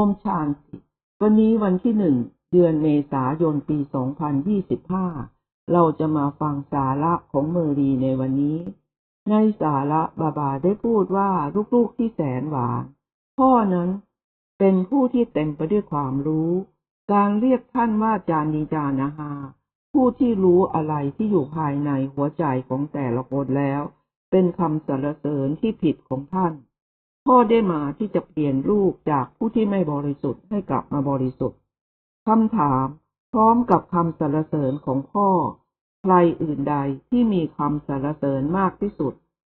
โมชางวันนี้วันที่หนึ่งเดือนเมษายนปี 2025 เราจะมาฟังสาระของเมอรีในวันนี้ ในสาระบาบาได้พูดว่าลูกๆที่แสนหวาน พ่อนั้นเป็นผู้ที่เต็มไปด้วยความรู้ การเรียกท่านว่าจานีจานาฮาผู้ที่รู้อะไรที่อยู่ภายในหัวใจของแต่ละคนแล้ว เป็นคำสรรเสริญที่ผิดของท่าน พ่อได้มาที่จะเปลี่ยนลูกจากผู้ที่ไม่บริสุทธิ์ให้กลับมาบริสุทธิ์คำถามพร้อมกับคำสรรเสริญของพ่อ ใครอื่นใดที่มีคำสรรเสริญมากที่สุด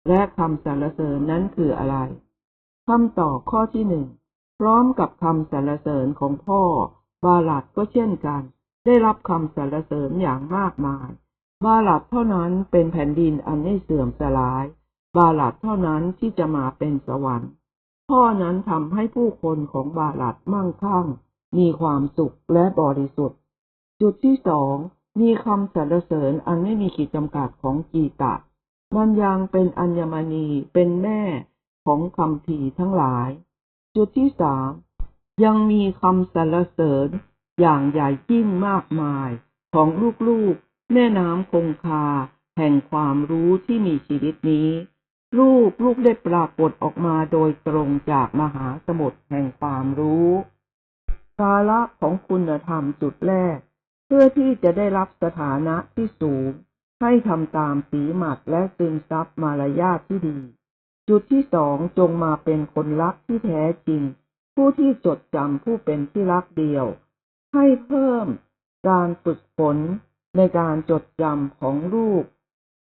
และคำสรรเสริญนั้นคืออะไรคำตอบข้อที่หนึ่งพร้อมกับคำสรรเสริญของพ่อบาลัดก็เช่นกัน ได้รับคำสรรเสริญอย่างมากมาย บาลัดเท่านั้นเป็นแผ่นดินอันไม่เสื่อมสลาย บาลัดเท่านั้นที่จะมาเป็นสวรรค์ พ่อนั้นทำให้ผู้คนของบาลัดมั่งคั่ง มีความสุขและบริสุทธิ์ จุดที่สองมีคำสรรเสริญอันไม่มีขีดจำกัดของกีตะ มันยังเป็นอัญมณีเป็นแม่ของคำพีทั้งหลาย จุดที่สามยังมีคำสรรเสริญอย่างใหญ่ยิ่งมากมายของลูกๆ แม่น้ำคงคา แห่งความรู้ที่มีชีวิตนี้ ลูกลูกได้ปรากฏออกมาโดยตรงจากมหาสมุทรแห่งความรู้สาระของคุณธรรมจุดแรก เพื่อที่จะได้รับสถานะที่สูง ให้ทำตามสีหมัดและซึมซับมารยาทที่ดี จุดที่สองจงมาเป็นคนรักที่แท้จริง ผู้ที่จดจำผู้เป็นที่รักเดียว ให้เพิ่มการฝึกฝนในการจดจำของลูก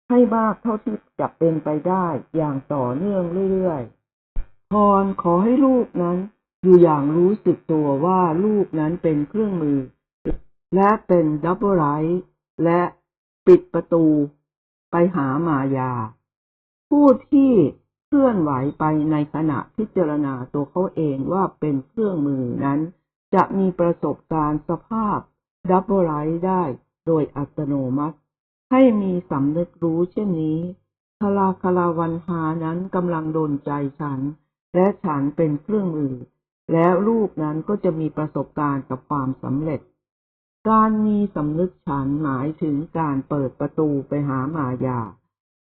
ให้มากเท่าที่จะเป็นไปได้อย่างต่อเนื่องเรื่อยๆพรขอให้ลูกนั้น อยู่อย่างรู้สึกตัวว่าลูกนั้นเป็นเครื่องมือ และเป็นดับเบิลไลท์และปิดประตูไปหามายา ผู้ที่เคลื่อนไหวไปในขณะพิจารณาตัวเขาเองว่าเป็นเครื่องมือนั้น จะมีประสบการณ์สภาพดับเบิลไลท์ได้โดยอัตโนมัติ ให้มีสำนึกรู้เช่นนี้คลาคลาวันหานั้นกำลังโดนใจฉัน และฉันเป็นเครื่องมือ แล้วลูกนั้นก็จะมีประสบการณ์กับความสำเร็จ การมีสำนึกฉันหมายถึงการเปิดประตูไปหามายา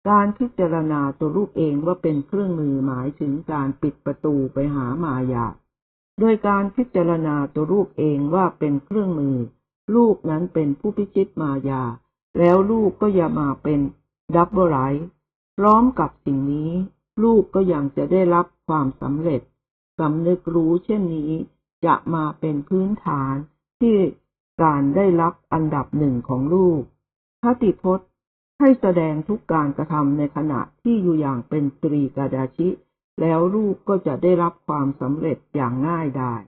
การพิจารณาตัวลูกเองว่าเป็นเครื่องมือหมายถึงการปิดประตูไปหามายา โดยการพิจารณาตัวลูกเองว่าเป็นเครื่องมือ ลูกนั้นเป็นผู้พิชิตมายา แล้วลูกก็อย่ามาเป็นดับเบิลไลท์พร้อมกับสิ่งนี้ ลูกก็ยังจะได้รับความสำเร็จสำนึกรู้เช่นนี้ จะมาเป็นพื้นฐานที่การได้รับอันดับหนึ่งของลูกคติพจน์ให้แสดงทุกการกระทำในขณะที่อยู่อย่างเป็นตรีกาดาชิ แล้วลูกก็จะได้รับความสำเร็จอย่างง่ายดาย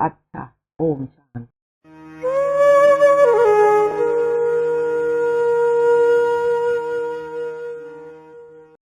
อัตตะโอมชาน